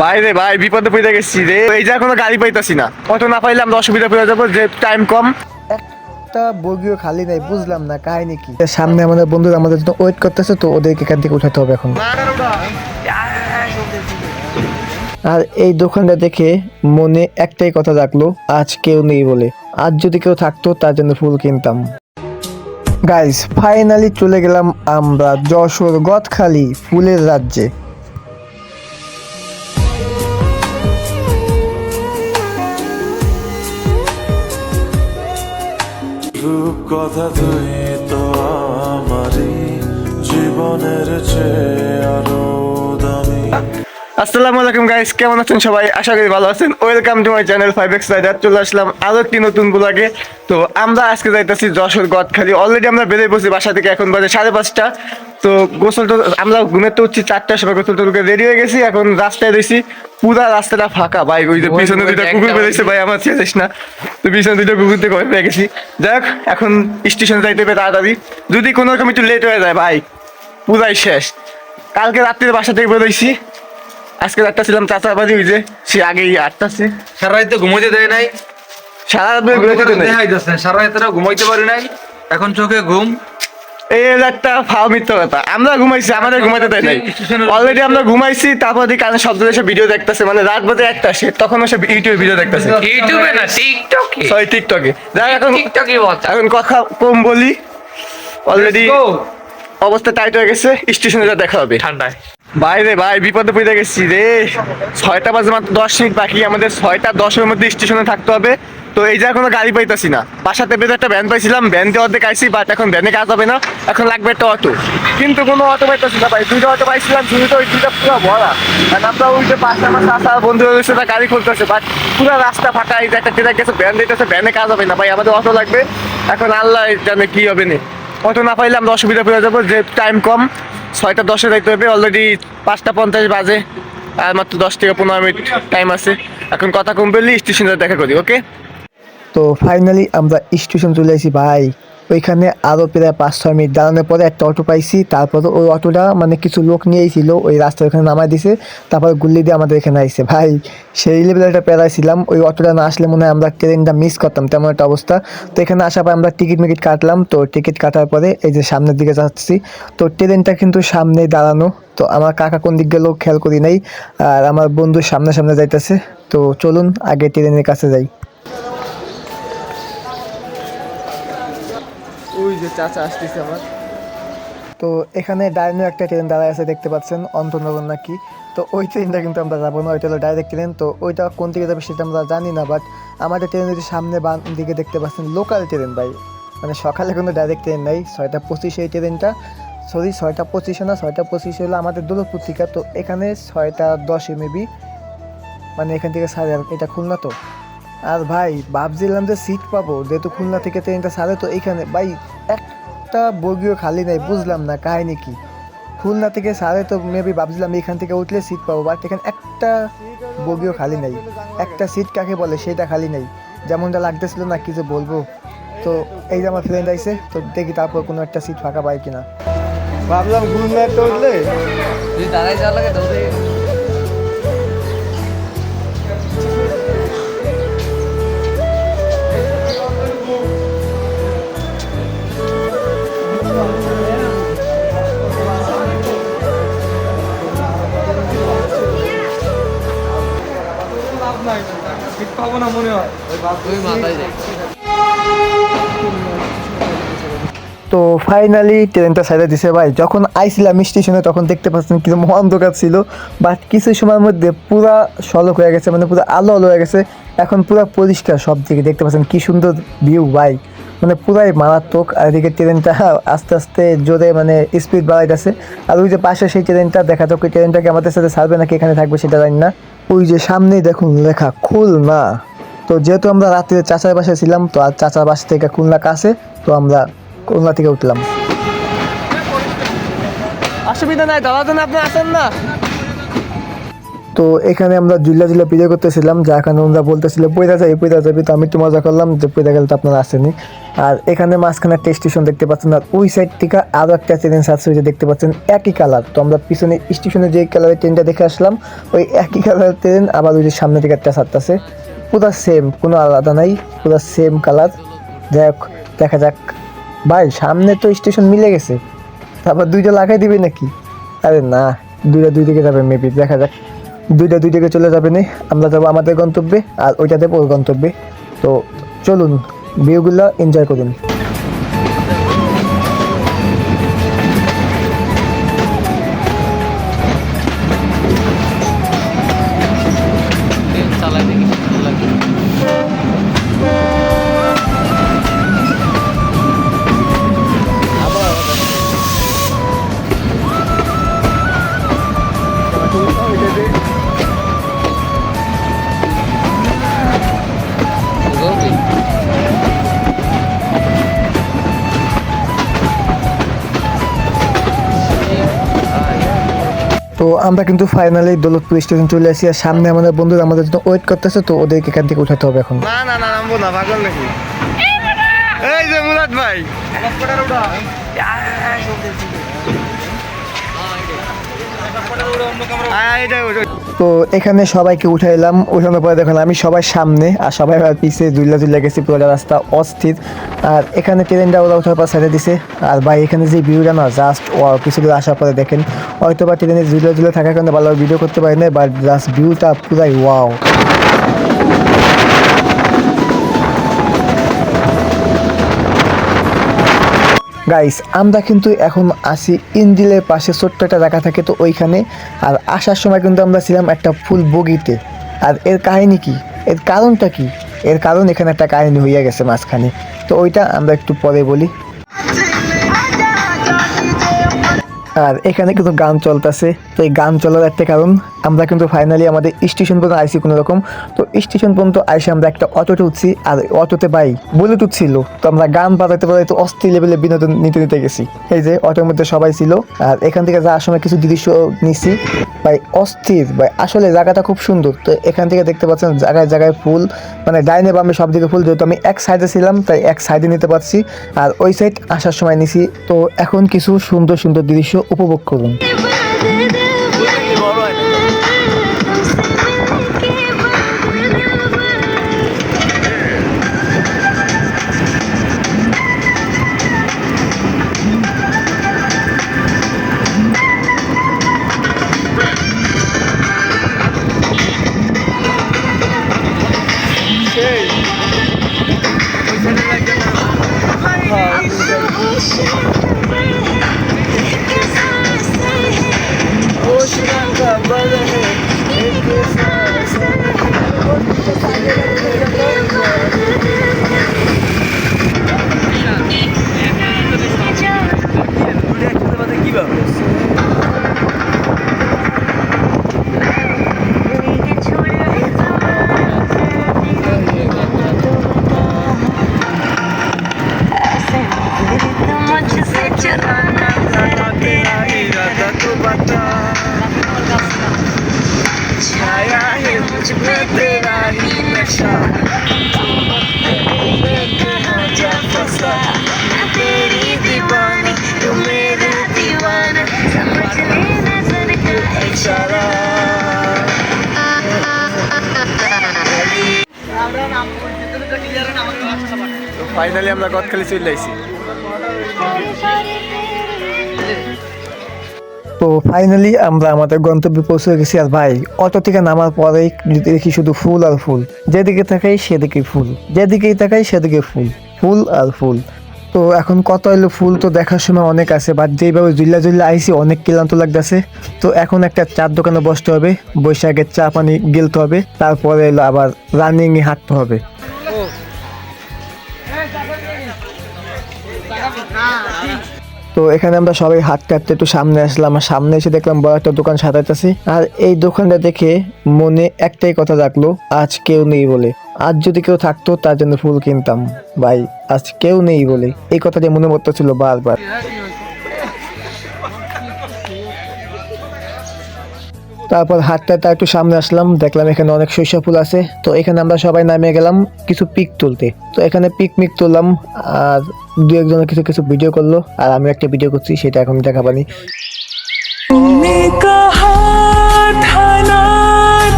ভাই রে ভাই, বিপদে পড়ে গেছি রে। এই যে এখনও গাড়ি পাইতাছি না। অটো না পাইলে আমরা অসুবিধা পড়ে যাব, যে টাইম কম। একটা বগিও খালি নাই, বুঝলাম না কাহিনী কি। সামনে আমাদের বন্ধুরা আমাদের জন্য ওয়েট করতেছে, তো ওদেরকে এখান থেকে উঠাতে হবে এখন। আর এই দোকানটা দেখে মনে একটাই কথা রাখল আজ কেউ নেই বলে। আজ যদি কেউ থাকতো, তার জন্য ফুল কিনতাম। গাইস ফাইনালি চলে গেলাম আমরা যশোর গদখালি ফুলের রাজ্যে। রূপকথা তুই তো আমারই জীবনের চেয়ে আসসালামু আলাইকুম গাইস কেমন আছেন সবাই? আশা করি ভালো আছেন। Welcome to my channel five X rider চলে আসলাম আরও একটি নতুন ব্লগে তো আমরা আজকে যাইতেছি যশোর গদখালি। অলরেডি আমরা বেরিয়ে পড়ছি বাসা থেকে এখন বাজে সাড়ে পাঁচটা। তো গোসল তো আমরা ঘুমের তো উঠছি চারটার সময় গোসল টোলকে রেডি হয়ে গেছি। এখন রাস্তায় রয়েছি। পুরা রাস্তাটা ফাঁকা। ভাই ওই যে পিছনে দুইটা কুকুর বেরিয়েছে ভাই আমার ছেড়েছিস না। তো পিছনে দুইটা কুকুর থেকে ভয় পেয়ে গেছি। যাই হোক এখন স্টেশনে যাইতে হবে তাড়াতাড়ি। যদি কোনো রকম একটু লেট হয়ে যায় ভাই পুরাই শেষ। কালকে রাত্রির বাসা থেকে বেরোইছি। আজকে একটা ছিলাম বাড়ি ওই যে সে আগেই আটটাছে। সারা রাত তো ঘুমাইতে দেয় নাই। সারা রাত ঘুরে খেতে নেই। সারা রাত ঘুমাইতে পারি নাই। এখন চোখে ঘুম। এই একটা ফাও মিথ্যা কথা। আমরা ঘুমাইছি আমাদের ঘুমাইতে দেয় নাই। অলরেডি আমরা ঘুমাইছি তারপর দিকে কানে শব্দ এসে ভিডিও দেখতেছে। মানে রাত বাজে একটা সে তখন সে ইউটিউবে ভিডিও দেখতেছে। ইউটিউবে না টিকটকে সরি টিকটকে যাই এখন টিকটকে বলতা এখন কথা কম বলি। অলরেডি অবস্থা টাইট হয়ে গেছে। স্টেশনে যা দেখা হবে। ঠান্ডায়। ভাই রে ভাই, বিপদে পড়ে গেছি রে। ছয়টা বাজে মাত্র দশ মিনিট বাকি, আমাদের ছয়টা দশের মধ্যে স্টেশনে থাকতে হবে। তো এই যে এখনও গাড়ি পাইতাছি না। বাসাতে বেঁধে একটা ভ্যান পাইছিলাম ভ্যান দিয়ে অর্ধেক আইসি বাট এখন ভ্যানে কাজ হবে না। এখন লাগবে একটা অটো। কিন্তু কোনো অটো পাইতাছি না ভাই। দুইটা অটো পাইছিলাম, দুইটা, ওই দুইটা পুরো ভরা। আর আমরা ওই যে পাশে আমার চাষা বন্ধু রয়েছে তার গাড়ি খুলতেছে বাট পুরো রাস্তা ফাঁকা এই যে একটা ট্রেন গেছে ভ্যান দিতেছে ভ্যানে কাজ হবে না। ভাই, আমাদের অটো লাগবে। এখন আল্লাহ জানে কি হবে না। অটো না পাইলে আমরা অসুবিধা পড়ে যাব, যে টাইম কম। ছয়টা দশে যাইতে হবে অলরেডি পাঁচটা পঞ্চাশ বাজে, আর মাত্র দশ থেকে পনেরো মিনিট টাইম আছে। এখন কথা কম বললি স্টেশনে দেখা করি ওকে তো ফাইনালি আমরা স্টেশন চলে আসি, ভাই। ওইখানে আরও প্রায় পাঁচ ছয় মিনিট দাঁড়ানোর পরে একটা অটো পাইছি, তারপরে ওই অটোটা মানে কিছু লোক নিয়েই ছিল, ওই রাস্তা ওখানে নামাই দিছে, তারপর গুল্লি দিয়ে আমাদের এখানে আইছে। ভাই, সেই লেভেলে একটা প্যারায় ছিলাম, ওই অটোটা না আসলে মনে হয় আমরা ট্রেনটা মিস করতাম, তেমন একটা অবস্থা। তো এখানে আসার পর আমরা টিকিট মিকিট কাটলাম, তো টিকিট কাটার পরে এই যে সামনের দিকে যাচ্ছি, তো ট্রেনটা কিন্তু সামনে দাঁড়ানো, তো আমার কাকা কোন দিক গেলেও খেয়াল করি নাই, আর আমার বন্ধু সামনে সামনে যাইতেছে, তো চলুন আগে ট্রেনের কাছে যাই। ওই যে চাচা আসতেছে আমার। তো এখানে ডাইনো একটা ট্রেন দাঁড়ায় আছে, দেখতে পাচ্ছেন অন্তনগর নাকি। তো ওই ট্রেনটা কিন্তু আমরা যাব না, ওইটা হলো ডাইরেক্ট ট্রেন তো ওইটা কোন দিকে যাবে সেটা আমরা জানি না বাট আমাদের ট্রেনের সামনে বাম দিকে দেখতে পাচ্ছেন লোকাল ট্রেন ভাই। মানে সকালে কোনো ডাইরেক্ট ট্রেন নাই, ছয়টা পঁচিশে এই ট্রেনটা। সরি ছয়টা পঁচিশে না, ছয়টা পঁচিশে হলো আমাদের দৌলতপুর থেকে। তো এখানে ছয়টা দশে মেবি মানে এখান থেকে সাড়ে এটা খুলনা তো। আর ভাই, ভাবছিলাম যে সিট পাবো, যেহেতু খুলনা থেকে ট্রেনটা ছাড়ে, তো এইখানে, ভাই, একটা বগিও খালি নাই, বুঝলাম না কাহিনী কি। খুলনা থেকে ছাড়ে তো মেবি ভাবছিলাম এখান থেকে উঠলে সিট পাবো বাট এখানে একটা বগিও খালি নাই। একটা সিট কাকে বলে, সেটা খালি নাই। যেমনটা লাগতেছিল না, কি যে বলব। তো এই যে আমার ফ্রেন্ড আইছে, তো দেখি তারপর কোনো একটা সিট ফাঁকা পাই কিনা। ভাবলাম খুলনা একটা উঠলে। দাঁড়াই যাওয়ার লাগে তুই মাথায় যাই তো ফাইনালি ট্রেনটা সাইডে দিছে ভাই। যখন আইছিলাম স্টেশনে তখন দেখতে পাচ্ছেন কিছু অন্ধকার ছিল বাট কিছু সময়ের মধ্যে পুরা সলক হয়ে গেছে মানে পুরো আলো আলো হয়ে গেছে। এখন পুরো পরিষ্কার সব দিকে দেখতে পাচ্ছেন কি সুন্দর ভিউ ভাই। মানে পুরাই মারাত্মক আর এদিকে ট্রেনটা আস্তে আস্তে জোরে মানে স্পিড বাড়াইতেছে। আর ওই যে পাশে সেই ট্রেনটা দেখা যাক ওই ট্রেনটাকে আমাদের সাথে ছাড়বে নাকি এখানে থাকবে সেটা জানি না। ওই যে সামনেই দেখুন লেখা খুলনা। তো যেহেতু আমরা রাত্রে চাচার বাসায় ছিলাম তো আর চাচার বাসা থেকে খুলনা কাছে তো আমরা খুলনা থেকে উঠলাম। অসুবিধা নাই দাদা আপনি আসেন না। তো এখানে আমরা জুল্লা জুল্লা পিজা করতেছিলাম যা এখানে আমরা বলতেছিল পয়দা যাই পয়দা যাবি। তো আমি একটু মজা করলাম যে পয়দা গেলে তো আপনারা আসেনি আর এখানে মাঝখানে একটা স্টেশন দেখতে পাচ্ছেন আর ওই সাইড থেকে আরও একটা ট্রেন সার্চ হয়েছে দেখতে পাচ্ছেন একই কালার তো আমরা পিছনে স্টেশনে যে কালারের ট্রেনটা দেখে আসলাম ওই একই কালারের ট্রেন আবার ওই যে সামনে থেকে একটা সারতেছে পুরো সেম কোনো আলাদা নাই, পুরো সেম কালার যাই হোক, দেখা যাক। ভাই, সামনে তো স্টেশন মিলে গেছে। তারপর দুইটা লাগাই দিবে নাকি? আরে না, দুইটা দুই দিকে যাবে মেবি দেখা যাক। দুইটা দুই দিকে চলে যাবে না। আমরা যাব আমাদের গন্তব্যে, আর ওইটাতে ওর গন্তব্যে। তো চলুন, ভিউগুলো এনজয় করুন। আমরা কিন্তু ফাইনালি দৌলতপুর স্টেশন চলে আসি আর সামনে আমাদের বন্ধুরা আমাদের জন্য ওয়েট করতেছে তো ওদেরকে এখান থেকে উঠাতে হবে এখন। না না না নামবো না পাগল নাকি? এই যে মুরাদ ভাই। ওই- তো এখানে সবাইকে উঠাইলাম উঠানোর পরে দেখুন, আমি সবাই সামনে আর সবাই আমার পিছিয়ে দুল্লা দুল্লা গেছি পুরো রাস্তা অস্থির। আর এখানে ট্রেনটা ওরা উঠার পর ছেড়ে দিছে। আর ভাই, এখানে যে ভিউটা না জাস্ট কিছু দূর আসার পরে দেখেন। হয়তো বা ট্রেনে ঝুলে জুলে থাকার কারণে ভালো ভিডিও করতে পারি না বাট জাস্ট ভিউটা পুরাই ওয়াও গাইস আমরা কিন্তু এখন আসি ইন্দিলের পাশে, ছোট্ট একটা জায়গা থাকে তো ওইখানে। আর আসার সময় কিন্তু আমরা ছিলাম একটা ফুল বগিতে। আর এর কাহিনী কি? এর কারণটা কি? এর কারণ এখানে একটা কাহিনী হইয়া গেছে মাঝখানে। তো ওইটা আমরা একটু পরে বলি। আর এখানে কিন্তু গান চলতেছে। তো এই গান চলার একটা কারণ, আমরা কিন্তু ফাইনালি আমাদের স্টেশন পর্যন্ত আইসি কোনো রকম তো স্টেশন পর্যন্ত আইসে আমরা একটা অটোতে উঠছি, আর অটোতে বাই ব্লুটুথ ছিল। তো আমরা গান বাজাতে বাজাতে অস্থির লেভেলে বিনোদন নিতে নিতে গেছি। এই যে অটোর মধ্যে সবাই ছিল, আর এখান থেকে যাওয়ার সময় কিছু দৃশ্য নিছি। ভাই অস্থির, ভাই আসলে জায়গাটা খুব সুন্দর। তো এখান থেকে দেখতে পাচ্ছেন জায়গায় জায়গায় ফুল মানে ডাইনে বামে সব দিকে ফুল, যেহেতু আমি এক সাইডে ছিলাম, তাই এক সাইডে নিতে পারছি। আর ওই সাইড আসার সময় নিছি। তো এখন কিছু সুন্দর সুন্দর দৃশ্য উপভোগ করুন। ফাইনালি আমরা গদখালি চলে আইছি। তো ফাইনালি আমরা আমাদের গন্তব্যে পৌঁছে গেছি আর ভাই, অটো থেকে নামার পরেই দেখি শুধু ফুল আর ফুল। যেদিকে থাকাই সেদিকে ফুল। যেদিকেই থাকাই সেদিকে ফুল। ফুল আর ফুল। তো এখন কত এলো ফুল তো দেখার সময় অনেক আছে বাট যেইভাবে জুল্লা জুল্লা আইসি অনেক ক্লান্ত লাগতেছে। তো এখন একটা চার দোকানে বসতে হবে, বৈশাখের চা পানি গিলতে হবে, তারপরে এলো আবার রানিং এ হাঁটতে হবে। তো এখানে আমরা সবাই হাঁটতে হাঁটতে একটু সামনে আসলাম, আর সামনে এসে দেখলাম বড় একটা দোকান সাজাইতেছি। আর এই দোকানটা দেখে মনে একটাই কথা রাখল আজ কেউ নেই বলে। আজ যদি কেউ থাকতো, তার জন্য ফুল কিনতাম। ভাই, আজ কেউ নেই বলে। এই কথাটা মনে পড়তেছিল বারবার। তারপর হাটটা তা একটু সামনে আসলাম দেখলাম এখানে অনেক শস্য ফুল আছে তো এখানে আমরা সবাই নামে গেলাম কিছু পিক তুলতে তো এখানে পিকনিক তুললাম আর দু একজনের কিছু কিছু ভিডিও করলো আর আমি একটা ভিডিও করছি সেটা এখন দেখাবানি तुमने कहा था ना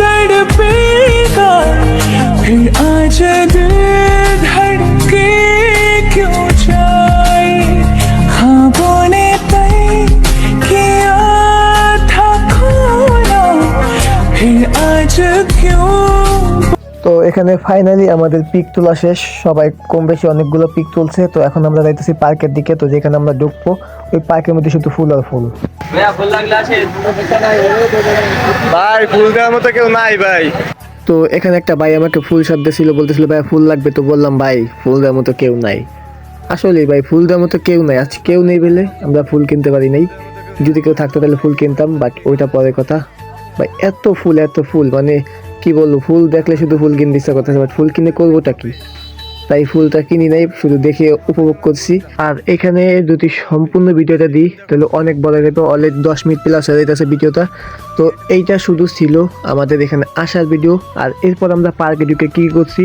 तड़पेगा फिर आज दिल তো এখানে ফাইনালি আমাদের পিক তোলা শেষ। সবাই কম বেশি অনেকগুলো পিক তুলছে। তো এখন আমরা যাইতেছি পার্কের দিকে। তো যেখানে আমরা ঢুকবো ওই পার্কের মধ্যে শুধু ফুল আর ফুল। ভাই ফুল দেওয়ার মতো কেউ নাই ভাই। তো এখানে একটা ভাই আমাকে ফুল সাপ ছিল বলতেছিল ভাই ফুল লাগবে। তো বললাম ভাই ফুল দেওয়ার মতো কেউ নাই। আসলে ভাই ফুল দেওয়ার মতো কেউ নাই। আজ কেউ নেই বলে আমরা ফুল কিনতে পারি নাই। যদি কেউ থাকতো তাহলে ফুল কিনতাম বাট ওইটা পরে কথা। ভাই, এত ফুল এত ফুল। মানে কি বলব, ফুল দেখলে শুধু ফুল কিনতে ইচ্ছা করতেছে বাট ফুল কিনে করবোটা কি? তাই ফুলটা কিনি নাই, শুধু দেখে উপভোগ করছি। আর এখানে যদি সম্পূর্ণ ভিডিওটা দিই, তাহলে অনেক বড় যাবে অলরেডি দশ মিনিট প্লাস হয়ে যাইতেছে ভিডিওটা। তো এইটা শুধু ছিল আমাদের এখানে আসার ভিডিও, আর এরপর আমরা পার্কে ঢুকে কী করছি,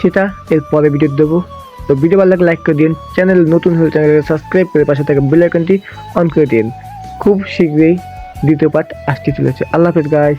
সেটা এর পরে ভিডিও দেবো। তো ভিডিও ভালো লাগলে লাইক করে দিন চ্যানেল নতুন হলে চ্যানেলকে সাবস্ক্রাইব করে পাশে থাকা বেল আইকনটি অন করে দিন খুব শীঘ্রই দ্বিতীয় পার্ট আসতে চলেছে। আল্লাহ হাফেজ গাইস